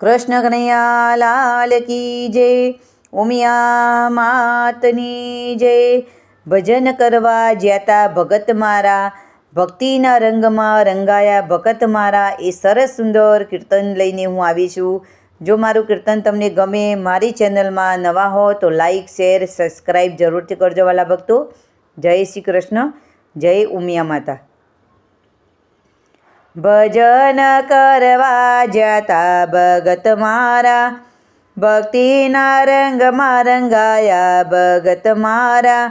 કૃષ્ણ કનૈયા લાલ કી જય, ઉમિયા માતની જય. ભજન કરવા જ્યાતા ભગત મારા, ભક્તિના રંગમાં રંગાયા ભગત મારા. એ સરસ સુંદર કીર્તન લઈને હું આવી છું. જો મારું કીર્તન તમને ગમે મારી ચેનલમાં નવા હો તો લાઈક, શેર, સબસ્ક્રાઈબ જરૂરથી કરજો વાલા ભક્તો. જય શ્રી કૃષ્ણ, જય ઉમિયા માતા. ભજન કરવા જતા ભગત મારા. ભક્તિના રંગમાં રંગાયા ભગત મારા.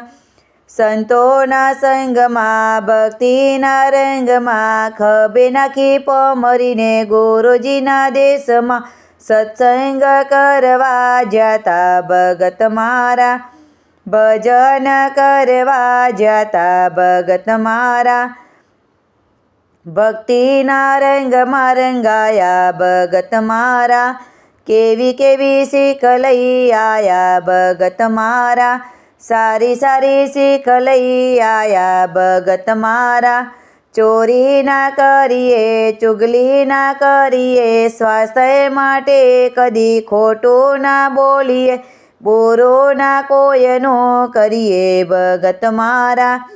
સંતોના સંગમાં ભક્તિના રંગમાં, ખભે નાખી પમરીને ગુરુજીના દેશમાં. સત્સંગ કરવા જતા ભગત મારા. ભજન કરવા જતા ભગત મારા. ભક્તિના રંગમાં રંગાયા ભગત મારા. કેવી કેવી શીખ લઈ આયા, ભગત મારા. સારી સારી શીખ લઈ આયા, ભગત મારા. ચોરી ના કરીએ, ચુગલી ના કરીએ, સ્વાસ્થ્ય માટે કદી ખોટું ના બોલીએ. બોરો ના કોયનો કરીએ, ભગત મારા.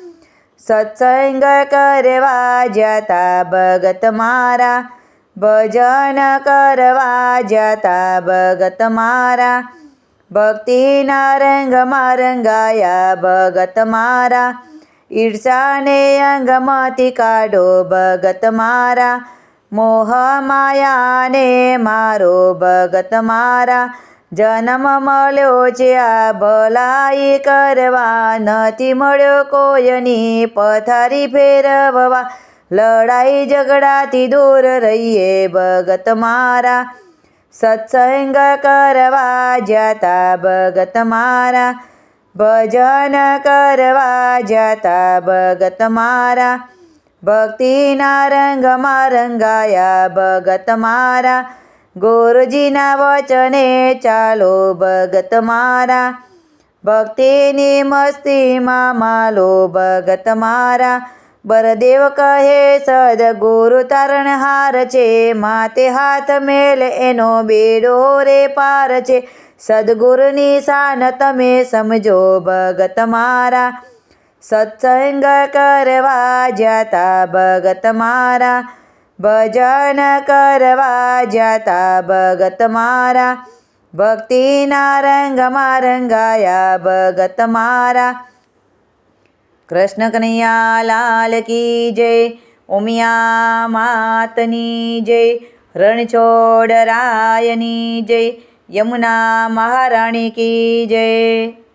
સત્સંગ કરવા જતા ભગત મારા, ભજન કરવા જતા ભગત મારા. ભક્તિના રંગમાં રંગાયા ભગત મારા. ઈર્ષાને અંગમાંથી કાઢો ભગત મારા. મોહ માયાને મારો ભગત મારા. જન્મ મળ્યો છે આ ભલાઈ કરવા. નથી મળ્યો કોયની પથારી ફેરવવા. લડાઈ ઝઘડાથી દૂર રહીએ ભગત મારા. સત્સંગ કરવા જતા ભગત મારા. ભજન કરવા જતા ભગત મારા. ભક્તિના રંગમાં રંગાયા ભગત મારા. ગુરુજીના વચને ચાલો ભગત મારા. ભક્તિની મસ્તીમાં માલો ભગત મારા. બરદેવ કહે, સદગુરુ તારણહાર છે માતે હાથ મેલ, એનો બેડો રે પાર છે. સદગુરુની શાન તમે સમજો ભગત મારા. સત્સંગ કરવા જતા ભગત મારા. ભજન કરવા જતા ભગત મારા. ભક્તિના રંગમાં રંગાયા ભગત મારા. કૃષ્ણ કનૈયા લાલ કી જય, ઉમિયા માતની જય, રણછોડ રાયની જય, યમુના મહારાણી કી જય.